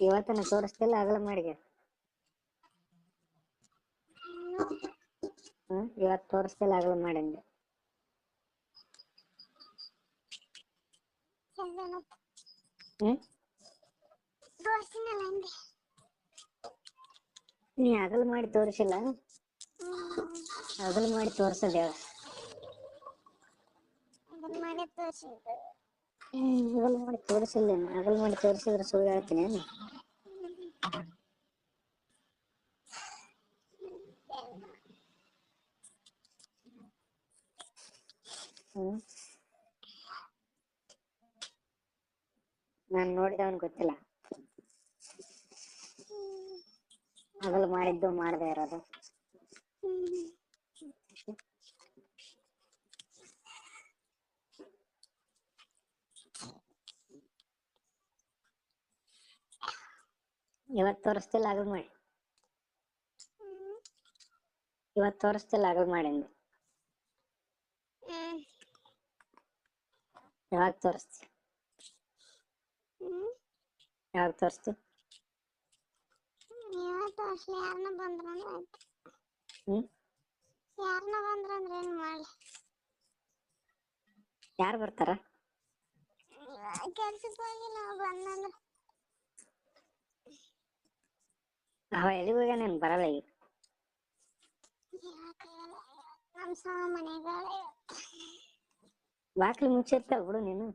ಇವತ್ತನ ತೋರಿಸ್ತಿಲ್ಲ ಆಗಲ ಮಾಡಿಗೆ. ಹ್ಮ್ ಇವತ್ತು ತೋರಿಸ್ತಿಲ್ಲ ಆಗಲ ಮಾಡಿಂದೆ ನೀ ಆಗಲ್ ಮಾಡಿ ತೋರಿಸಿಲ್ಲ? ಹ್ಮ್. ಮಾಡಿ ತೋರ್ಸದ ಮಾಡೇ ತೋರ್ಸಿದ್ದು. ಆಗಲ್ ಮಾಡಿ ತೋರಿಸಿಲ್ಲ. ಆಗಲ್ ಮಾಡಿ ತೋರಿಸಿದ್ರೆ ಸುಳ್ಳು ಹೇಳ್ತೀನಿ ನಾನು ನೋಡಿದವನ್ ಗೊತ್ತಿಲ್ಲ. ಆಗಲ್ ಮಾಡಿದ್ದು ಮಾಡದೆ ಇರೋದು. ಇವತ್ತು ತೋರಿಸ್ತಿಲ್ಲ ಆಗಲ್ ಮಾಡಿ. ಇವತ್ತು ತೋರಿಸ್ತಿಲ್ಲ ಆಗಲ್ ಮಾಡಿಂದು ಯಾವಾಗ ತೋರಿಸ್ತಿ? ಯಾವಾಗ ತೋರಿಸ್ತಿ? ತೋರ್ಸ್ಲಿ ಯಾರನ್ನ ಬಂದ್ರಂದ್ರೆ ಆಯ್ತು. ಹ್ಮ್. ಯಾರನ್ನ ಬಂದ್ರಂದ್ರೆ ಏನ್ ಮಾಡ್ಲಿ? ಯಾರು ಬರ್ತಾರ? ಕೆಲ್ಸಕ್ಕೆ ಹೋಗಿ ನಾವು ಬಂದಂದ್ರ ಅವ ಎಲ್ಲಿಗೆ ಹೋಗ್ಯಾನ ಏನ್ ಬರಲ್ಲ ಈಗ. ನಮ್ ಬಾಕ್ಲಿ ಮುಚ್ಚಿರ್ತಾವ ಬಿಡು ನೀನು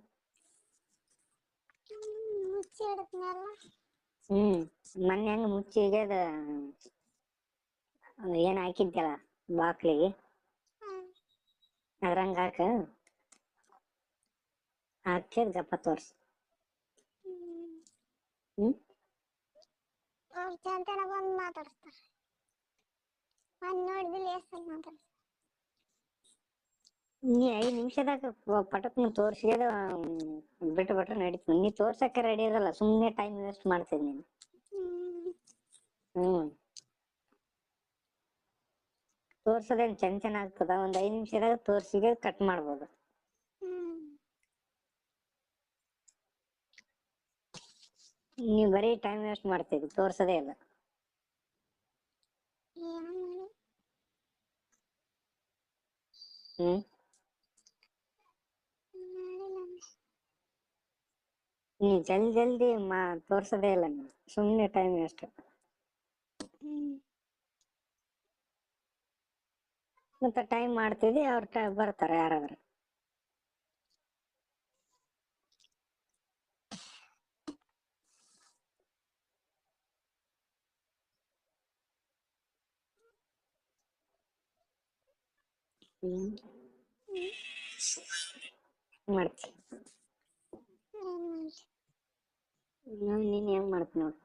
ಮುಚ್ಚಿ ಹ್ಮ್ ಮೊನ್ನೆ ಹೆಂಗ್ ಮುಚ್ಚಿದ ಅದ ಏನ್ ಹಾಕಿದ್ಯಲ್ಲ ಬಾಕ್ಲಿಗೆ ಅದ್ರಂಗ ಹಾಕ ಹಾಕಿ ಗಪ್ಪ ತೋರ್ಸ್ ಹ್ಮ್ ಅವ್ರ ಚಂತನ ಬಂದು ಮಾತಾಡ್ತಾರ ಒಂದ್ ನೋಡಿದಿಲ್ಲ ಎಷ್ಟಲ್ಲಿ ಮಾತಾಡ್ತಾರ ನೀ ಐದ್ ನಿಮಿಷದಾಗ ಪಟಕ್ನ ತೋರ್ಸಿದ ಬಿಟ್ಟು ಬಿಟ್ರೆ ನಡೀತು ನೀ ತೋರ್ಸಕ್ಕೆ ರೆಡಿ ಇರಲ್ಲ ಸುಮ್ಮನೆ ಟೈಮ್ ವೇಸ್ಟ್ ಮಾಡ್ತೀನಿ ನೀನು. ಹ್ಮ್. ತೋರ್ಸೋದೇನು ತೋರ್ಸೋದೇನ್ ಚೆನ್ನ ಒಂದು ಆಗ್ತದ? ಒಂದ್ ಐದ್ ನಿಮಿಷದಾಗ ತೋರ್ಸಿಗೆ ಕಟ್ ಮಾಡ್ಬೋದು ಹ್ಮ್ ನೀ ಬರೀ ಟೈಮ್ ವೇಸ್ಟ್ ಮಾಡ್ತೀವಿ ತೋರ್ಸದೇ ಇಲ್ಲ. ನೀ ಜಲ್ದಿ ಜಲ್ದಿ ಮಾ, ತೋರ್ಸೋದೇ ಇಲ್ಲ ಸುಮ್ನೆ ಟೈಮ್ ವೇಸ್ಟ್ ಮತ್ತೆ ಟೈಮ್ ಮಾಡ್ತಿದ್ದಿ, ಅವ್ರ ಬರ್ತಾರೆ ಯಾರಾದ್ರೂ. ಮಾಡ್ತಿ. ನೀನು ಹೆಂಗೆ ನೀನ್ ಹೆಂಗ್ ಮಾಡ್ತಿ ನೋಡು.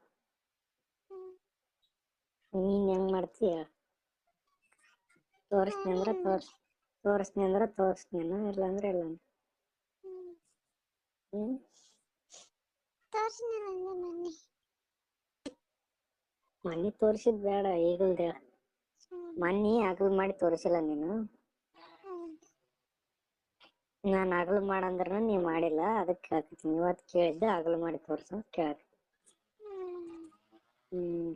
ನೀನ್ ಹೆಂಗ್ ಮಾಡ್ತೀಯ? ತೋರಿಸ್ತೀನಿ ಅಂದ್ರೆ ತೋರ್ಸ್ ತೋರಿಸ್ತೀನಿ ಅಂದ್ರೆ ತೋರಿಸ್ತೀನಿ ಇಲ್ಲ ಅಂದ್ರೆ ಇಲ್ಲ ಹ್ಞೂ ಅಂದೆ ಮೊನ್ನೆ. ಮೊನ್ನೆ ತೋರಿಸಿದ್ ಬೇಡ ಈಗಲ್ದ. ಮೊನ್ನೆ ಆಗಲ್ ಮಾಡಿ ತೋರಿಸಿಲ್ಲ ನೀನು? ನಾನ್ ಹಗಲು ಮಾಡಂದ್ರ ನೀ ಮಾಡಿಲ್ಲ ಅದಕ್ಕೆ ಕೇಳ್ತೀನಿ ಇವತ್ತು ಕೇಳಿದ್ದೆ ಆಗಲ್ ಮಾಡಿ ತೋರ್ಸು ಕೇಳ ಹ್ಮ್.